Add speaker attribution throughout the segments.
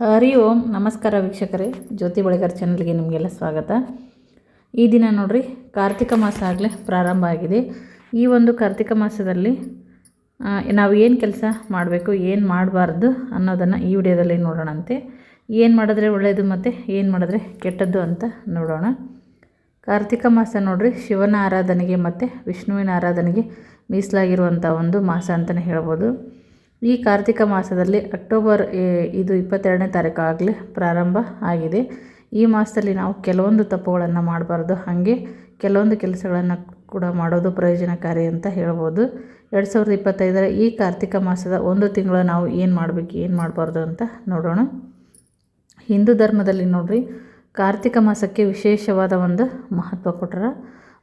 Speaker 1: ಹರಿ ಓಂ, ನಮಸ್ಕಾರ ವೀಕ್ಷಕರೇ. ಜ್ಯೋತಿ ಬಳಿಗಾರ್ ಚಾನಲ್ಗೆ ನಿಮಗೆಲ್ಲ ಸ್ವಾಗತ. ಈ ದಿನ ನೋಡ್ರಿ, ಕಾರ್ತಿಕ ಮಾಸ ಆಗಲೇ ಪ್ರಾರಂಭ ಆಗಿದೆ. ಈ ಒಂದು ಕಾರ್ತಿಕ ಮಾಸದಲ್ಲಿ ನಾವು ಏನು ಕೆಲಸ ಮಾಡಬೇಕು, ಏನು ಮಾಡಬಾರ್ದು ಅನ್ನೋದನ್ನು ಈ ವಿಡಿಯೋದಲ್ಲಿ ನೋಡೋಣಂತೆ. ಏನು ಮಾಡಿದ್ರೆ ಒಳ್ಳೆಯದು ಮತ್ತು ಏನು ಮಾಡಿದ್ರೆ ಕೆಟ್ಟದ್ದು ಅಂತ ನೋಡೋಣ. ಕಾರ್ತಿಕ ಮಾಸ ನೋಡಿರಿ, ಶಿವನ ಆರಾಧನೆಗೆ ಮತ್ತು ವಿಷ್ಣುವಿನ ಆರಾಧನೆಗೆ ಮೀಸಲಾಗಿರುವಂಥ ಒಂದು ಮಾಸ ಅಂತಲೇ ಹೇಳ್ಬೋದು. ಈ ಕಾರ್ತಿಕ ಮಾಸದಲ್ಲಿ ಅಕ್ಟೋಬರ್ ಇದು ಇಪ್ಪತ್ತೆರಡನೇ ತಾರೀಕು ಆಗಲೇ ಪ್ರಾರಂಭ ಆಗಿದೆ. ಈ ಮಾಸದಲ್ಲಿ ನಾವು ಕೆಲವೊಂದು ತಪ್ಪುಗಳನ್ನು ಮಾಡಬಾರ್ದು. ಹಾಗೆ ಕೆಲವೊಂದು ಕೆಲಸಗಳನ್ನು ಕೂಡ ಮಾಡೋದು ಪ್ರಯೋಜನಕಾರಿ ಅಂತ ಹೇಳ್ಬೋದು. ಎರಡು ಸಾವಿರದ ಇಪ್ಪತ್ತೈದರ ಈ ಕಾರ್ತಿಕ ಮಾಸದ ಒಂದು ತಿಂಗಳು ನಾವು ಏನು ಮಾಡಬೇಕು, ಏನು ಮಾಡಬಾರ್ದು ಅಂತ ನೋಡೋಣ. ಹಿಂದೂ ಧರ್ಮದಲ್ಲಿ ನೋಡಿರಿ, ಕಾರ್ತಿಕ ಮಾಸಕ್ಕೆ ವಿಶೇಷವಾದ ಒಂದು ಮಹತ್ವ ಕೊಟ್ಟರ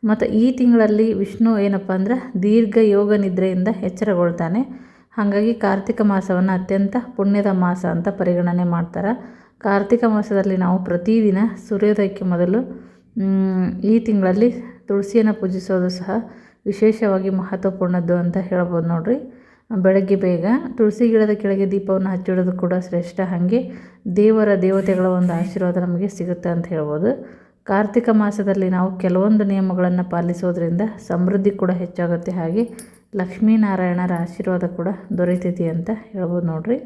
Speaker 1: ಮತ್ತು ಈ ತಿಂಗಳಲ್ಲಿ ವಿಷ್ಣು ಏನಪ್ಪ ಅಂದ್ರೆ ದೀರ್ಘ ಯೋಗ ನಿದ್ರೆಯಿಂದ ಎಚ್ಚರಗೊಳ್ತಾನೆ. ಹಾಗಾಗಿ ಕಾರ್ತಿಕ ಮಾಸವನ್ನು ಅತ್ಯಂತ ಪುಣ್ಯದ ಮಾಸ ಅಂತ ಪರಿಗಣನೆ ಮಾಡ್ತಾರೆ. ಕಾರ್ತಿಕ ಮಾಸದಲ್ಲಿ ನಾವು ಪ್ರತಿದಿನ ಸೂರ್ಯೋದಯಕ್ಕೆ ಮೊದಲು ಈ ತಿಂಗಳಲ್ಲಿ ತುಳಸಿಯನ್ನು ಪೂಜಿಸೋದು ಸಹ ವಿಶೇಷವಾಗಿ ಮಹತ್ವಪೂರ್ಣದ್ದು ಅಂತ ಹೇಳ್ಬೋದು ನೋಡ್ರಿ. ಬೆಳಗ್ಗೆ ಬೇಗ ತುಳಸಿ ಗಿಡದ ಕೆಳಗೆ ದೀಪವನ್ನು ಹಚ್ಚಿಡೋದು ಕೂಡ ಶ್ರೇಷ್ಠ. ಹಾಗೆ ದೇವರ ದೇವತೆಗಳ ಒಂದು ಆಶೀರ್ವಾದ ನಮಗೆ ಸಿಗುತ್ತೆ ಅಂತ ಹೇಳ್ಬೋದು. ಕಾರ್ತಿಕ ಮಾಸದಲ್ಲಿ ನಾವು ಕೆಲವೊಂದು ನಿಯಮಗಳನ್ನು ಪಾಲಿಸೋದ್ರಿಂದ ಸಮೃದ್ಧಿ ಕೂಡ ಹೆಚ್ಚಾಗುತ್ತೆ. ಹಾಗೆ ಲಕ್ಷ್ಮೀನಾರಾಯಣರ ಆಶೀರ್ವಾದ ಕೂಡ ದೊರೆತೈತಿ ಅಂತ ಹೇಳ್ಬೋದು ನೋಡ್ರಿ.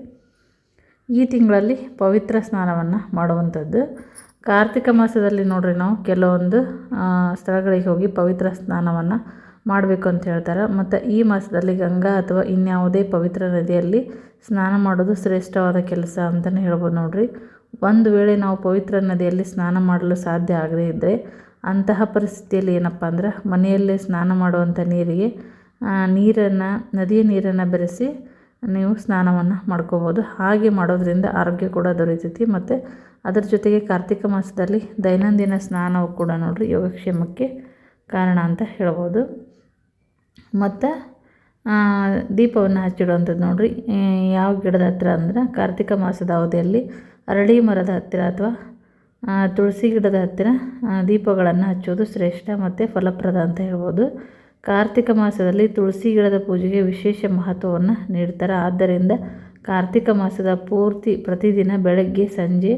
Speaker 1: ಈ ತಿಂಗಳಲ್ಲಿ ಪವಿತ್ರ ಸ್ನಾನವನ್ನು ಮಾಡುವಂಥದ್ದು. ಕಾರ್ತಿಕ ಮಾಸದಲ್ಲಿ ನೋಡ್ರಿ ನಾವು ಕೆಲವೊಂದು ಸ್ಥಳಗಳಿಗೆ ಹೋಗಿ ಪವಿತ್ರ ಸ್ನಾನವನ್ನು ಮಾಡಬೇಕು ಅಂತ ಹೇಳ್ತಾರೆ. ಮತ್ತು ಈ ಮಾಸದಲ್ಲಿ ಗಂಗಾ ಅಥವಾ ಇನ್ಯಾವುದೇ ಪವಿತ್ರ ನದಿಯಲ್ಲಿ ಸ್ನಾನ ಮಾಡೋದು ಶ್ರೇಷ್ಠವಾದ ಕೆಲಸ ಅಂತಲೇ ಹೇಳ್ಬೋದು ನೋಡ್ರಿ. ಒಂದು ವೇಳೆ ನಾವು ಪವಿತ್ರ ನದಿಯಲ್ಲಿ ಸ್ನಾನ ಮಾಡಲು ಸಾಧ್ಯ ಆಗದೇ ಇದ್ದರೆ ಅಂತಹ ಪರಿಸ್ಥಿತಿಯಲ್ಲಿ ಏನಪ್ಪ ಅಂದ್ರೆ ಮನೆಯಲ್ಲೇ ಸ್ನಾನ ಮಾಡುವಂಥ ನೀರಿಗೆ ನೀರನ್ನು, ನದಿಯ ನೀರನ್ನು ಬೆರೆಸಿ ನೀವು ಸ್ನಾನವನ್ನು ಮಾಡ್ಕೋಬೋದು. ಹಾಗೆ ಮಾಡೋದರಿಂದ ಆರೋಗ್ಯ ಕೂಡ ದೊರೆತೈತಿ ಮತ್ತು ಅದರ ಜೊತೆಗೆ ಕಾರ್ತಿಕ ಮಾಸದಲ್ಲಿ ದೈನಂದಿನ ಸ್ನಾನವು ಕೂಡ ನೋಡಿರಿ ಯೋಗಕ್ಷೇಮಕ್ಕೆ ಕಾರಣ ಅಂತ ಹೇಳ್ಬೋದು. ಮತ್ತು ದೀಪವನ್ನು ಹಚ್ಚಿಡುವಂಥದ್ದು ನೋಡಿರಿ. ಯಾವ ಗಿಡದ ಹತ್ರ ಅಂದ್ರೆ ಕಾರ್ತಿಕ ಮಾಸದ ಅವಧಿಯಲ್ಲಿ ಅರಳಿ ಮರದ ಹತ್ತಿರ ಅಥವಾ ತುಳಸಿ ಗಿಡದ ಹತ್ತಿರ ದೀಪಗಳನ್ನು ಹಚ್ಚೋದು ಶ್ರೇಷ್ಠ ಮತ್ತು ಫಲಪ್ರದ ಅಂತ ಹೇಳ್ಬೋದು. ಕಾರ್ತಿಕ ಮಾಸದಲ್ಲಿ ತುಳಸಿ ಗಿಡದ ಪೂಜೆಗೆ ವಿಶೇಷ ಮಹತ್ವವನ್ನು ನೀಡ್ತಾರೆ. ಆದ್ದರಿಂದ ಕಾರ್ತಿಕ ಮಾಸದ ಪೂರ್ತಿ ಪ್ರತಿದಿನ ಬೆಳಗ್ಗೆ ಸಂಜೆ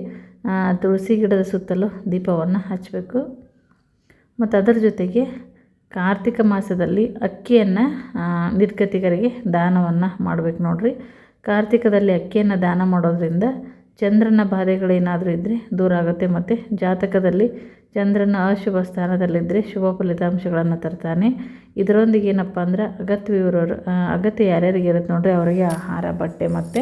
Speaker 1: ತುಳಸಿ ಗಿಡದ ಸುತ್ತಲೂ ದೀಪವನ್ನು ಹಚ್ಚಬೇಕು. ಮತ್ತು ಅದರ ಜೊತೆಗೆ ಕಾರ್ತಿಕ ಮಾಸದಲ್ಲಿ ಅಕ್ಕಿಯನ್ನು ನಿರ್ಗತಿಕರಿಗೆ ದಾನವನ್ನು ಮಾಡಬೇಕು ನೋಡಿರಿ. ಕಾರ್ತಿಕದಲ್ಲಿ ಅಕ್ಕಿಯನ್ನು ದಾನ ಮಾಡೋದ್ರಿಂದ ಚಂದ್ರನ ಬಾಧೆಗಳೇನಾದರೂ ಇದ್ದರೆ ದೂರ ಆಗುತ್ತೆ ಮತ್ತು ಜಾತಕದಲ್ಲಿ ಚಂದ್ರನ ಅಶುಭ ಸ್ಥಾನದಲ್ಲಿದ್ದರೆ ಶುಭ ಫಲಿತಾಂಶಗಳನ್ನು ತರ್ತಾನೆ. ಇದರೊಂದಿಗೆ ಏನಪ್ಪ ಅಂದ್ರೆ ಅಗತ್ಯವಿರೋರು ಆ, ಅಗತ್ಯ ಯಾರ್ಯಾರಿಗೆ ಇರುತ್ತೆ ನೋಡಿರಿ ಅವರಿಗೆ ಆಹಾರ ಬಟ್ಟೆ ಮತ್ತು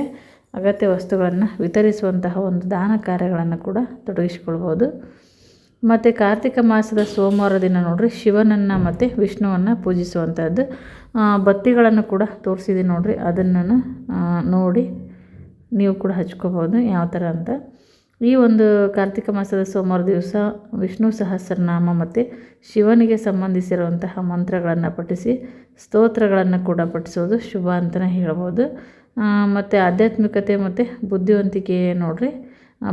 Speaker 1: ಅಗತ್ಯ ವಸ್ತುಗಳನ್ನು ವಿತರಿಸುವಂತಹ ಒಂದು ದಾನ ಕಾರ್ಯಗಳನ್ನು ಕೂಡ ತೊಡಗಿಸ್ಕೊಳ್ಬೋದು ಮತ್ತು ಕಾರ್ತಿಕ ಮಾಸದ ಸೋಮವಾರ ದಿನ ನೋಡಿರಿ ಶಿವನನ್ನು ಮತ್ತು ವಿಷ್ಣುವನ್ನು ಪೂಜಿಸುವಂಥದ್ದು ಬತ್ತಿಗಳನ್ನು ಕೂಡ ತೋರಿಸಿದೆ ನೋಡಿರಿ ಅದನ್ನು ನೋಡಿ ನೀವು ಕೂಡ ಹಚ್ಕೋಬೋದು, ಯಾವ ಥರ ಅಂತ. ಈ ಒಂದು ಕಾರ್ತಿಕ ಮಾಸದ ಸೋಮವಾರ ದಿವಸ ವಿಷ್ಣು ಸಹಸ್ರನಾಮ ಮತ್ತು ಶಿವನಿಗೆ ಸಂಬಂಧಿಸಿರುವಂತಹ ಮಂತ್ರಗಳನ್ನು ಪಠಿಸಿ, ಸ್ತೋತ್ರಗಳನ್ನು ಕೂಡ ಪಠಿಸೋದು ಶುಭ ಅಂತಲೇ ಹೇಳ್ಬೋದು. ಮತ್ತು ಆಧ್ಯಾತ್ಮಿಕತೆ ಮತ್ತು ಬುದ್ಧಿವಂತಿಕೆ ನೋಡ್ರಿ.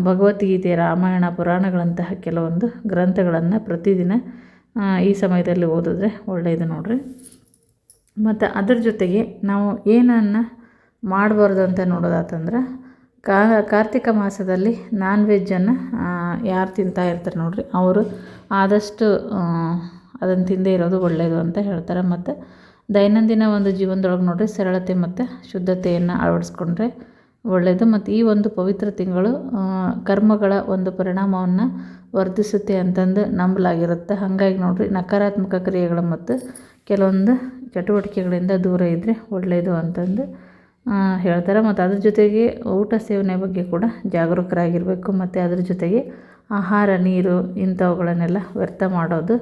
Speaker 1: ಭಗವದ್ಗೀತೆ, ರಾಮಾಯಣ, ಪುರಾಣಗಳಂತಹ ಕೆಲವೊಂದು ಗ್ರಂಥಗಳನ್ನು ಪ್ರತಿದಿನ ಈ ಸಮಯದಲ್ಲಿ ಓದಿದ್ರೆ ಒಳ್ಳೆಯದು ನೋಡ್ರಿ. ಮತ್ತು ಅದರ ಜೊತೆಗೆ ನಾವು ಏನನ್ನು ಮಾಡಬಾರ್ದು ಅಂತ ನೋಡೋದಾತಂದ್ರೆ ಕಾರ್ತಿಕ ಮಾಸದಲ್ಲಿ ನಾನ್ ವೆಜ್ಜನ್ನು ಯಾರು ತಿಂತಾ ಇರ್ತಾರೆ ನೋಡಿರಿ, ಅವರು ಆದಷ್ಟು ಅದನ್ನು ತಿಂದೇ ಇರೋದು ಒಳ್ಳೆಯದು ಅಂತ ಹೇಳ್ತಾರೆ. ಮತ್ತು ದೈನಂದಿನ ಒಂದು ಜೀವನದೊಳಗೆ ನೋಡಿರಿ, ಸರಳತೆ ಮತ್ತು ಶುದ್ಧತೆಯನ್ನು ಅಳವಡಿಸ್ಕೊಂಡ್ರೆ ಒಳ್ಳೆಯದು ಮತ್ತು ಈ ಒಂದು ಪವಿತ್ರ ತಿಂಗಳು ಕರ್ಮಗಳ ಒಂದು ಪರಿಣಾಮವನ್ನು ವರ್ಧಿಸುತ್ತೆ ಅಂತಂದು ನಂಬಲಾಗಿರುತ್ತೆ. ಹಾಗಾಗಿ ನೋಡಿರಿ, ನಕಾರಾತ್ಮಕ ಕ್ರಿಯೆಗಳು ಮತ್ತು ಕೆಲವೊಂದು ಚಟುವಟಿಕೆಗಳಿಂದ ದೂರ ಇದ್ದರೆ ಒಳ್ಳೆಯದು ಅಂತಂದು ಹೇಳ್ತಾರೆ. ಮತ್ತು ಅದ್ರ ಜೊತೆಗೆ ಊಟ ಸೇವನೆ ಬಗ್ಗೆ ಕೂಡ ಜಾಗರೂಕರಾಗಿರಬೇಕು. ಮತ್ತು ಅದ್ರ ಜೊತೆಗೆ ಆಹಾರ, ನೀರು ಇಂಥವುಗಳನ್ನೆಲ್ಲ ವ್ಯರ್ಥ ಮಾಡೋದು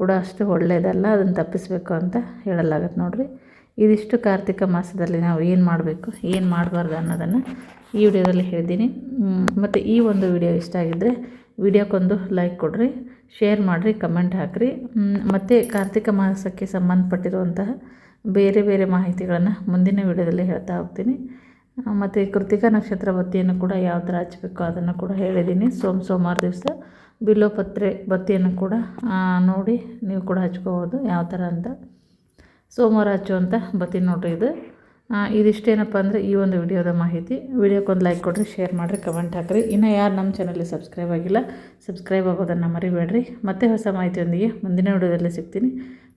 Speaker 1: ಕೂಡ ಅಷ್ಟು ಒಳ್ಳೆಯದಲ್ಲ. ಅದನ್ನು ತಪ್ಪಿಸಬೇಕು ಅಂತ ಹೇಳಲಾಗತ್ತೆ ನೋಡಿರಿ. ಇದಿಷ್ಟು ಕಾರ್ತಿಕ ಮಾಸದಲ್ಲಿ ನಾವು ಏನು ಮಾಡಬೇಕು, ಏನು ಮಾಡಬಾರ್ದು ಅನ್ನೋದನ್ನು ಈ ವಿಡಿಯೋದಲ್ಲಿ ಹೇಳಿದ್ದೀನಿ. ಮತ್ತು ಈ ಒಂದು ವಿಡಿಯೋ ಇಷ್ಟ ಆಗಿದ್ದರೆ ವಿಡಿಯೋಕ್ಕೊಂದು ಲೈಕ್ ಕೊಡಿರಿ, ಶೇರ್ ಮಾಡಿರಿ, ಕಮೆಂಟ್ ಹಾಕಿರಿ. ಮತ್ತು ಕಾರ್ತಿಕ ಮಾಸಕ್ಕೆ ಸಂಬಂಧಪಟ್ಟಿರುವಂತಹ ಬೇರೆ ಬೇರೆ ಮಾಹಿತಿಗಳನ್ನು ಮುಂದಿನ ವಿಡಿಯೋದಲ್ಲಿ ಹೇಳ್ತಾ ಹೋಗ್ತೀನಿ. ಮತ್ತು ಕೃತಿಕಾ ನಕ್ಷತ್ರ ಬತ್ತಿಯನ್ನು ಕೂಡ ಯಾವ ಥರ ಹಚ್ಚಬೇಕು ಅದನ್ನು ಕೂಡ ಹೇಳಿದ್ದೀನಿ. ಸೋಮ ಸೋಮವಾರ ದಿವಸ ಬಿಲ್ಲೋಪತ್ರೆ ಬತ್ತಿಯನ್ನು ಕೂಡ ನೋಡಿ ನೀವು ಕೂಡ ಹಚ್ಕೋಬೋದು ಯಾವ ಥರ ಅಂತ. ಸೋಮವಾರ ಹಚ್ಚುವಂಥ ಬತ್ತಿ ನೋಡಿರಿ ಇದು. ಇದಿಷ್ಟೇನಪ್ಪ ಅಂದರೆ ಈ ಒಂದು ವಿಡಿಯೋದ ಮಾಹಿತಿ. ವಿಡಿಯೋಕ್ಕೊಂದು ಲೈಕ್ ಕೊಡಿರಿ, ಶೇರ್ ಮಾಡಿರಿ, ಕಮೆಂಟ್ ಹಾಕಿರಿ. ಇನ್ನು ಯಾರು ನಮ್ಮ ಚಾನಲ್ಗೆ ಸಬ್ಸ್ಕ್ರೈಬ್ ಆಗಿಲ್ಲ, ಸಬ್ಸ್ಕ್ರೈಬ್ ಆಗೋದನ್ನು ಮರಿಬೇಡ್ರಿ. ಮತ್ತೆ ಹೊಸ ಮಾಹಿತಿಯೊಂದಿಗೆ ಮುಂದಿನ ವಿಡಿಯೋದಲ್ಲಿ ಸಿಗ್ತೀನಿ.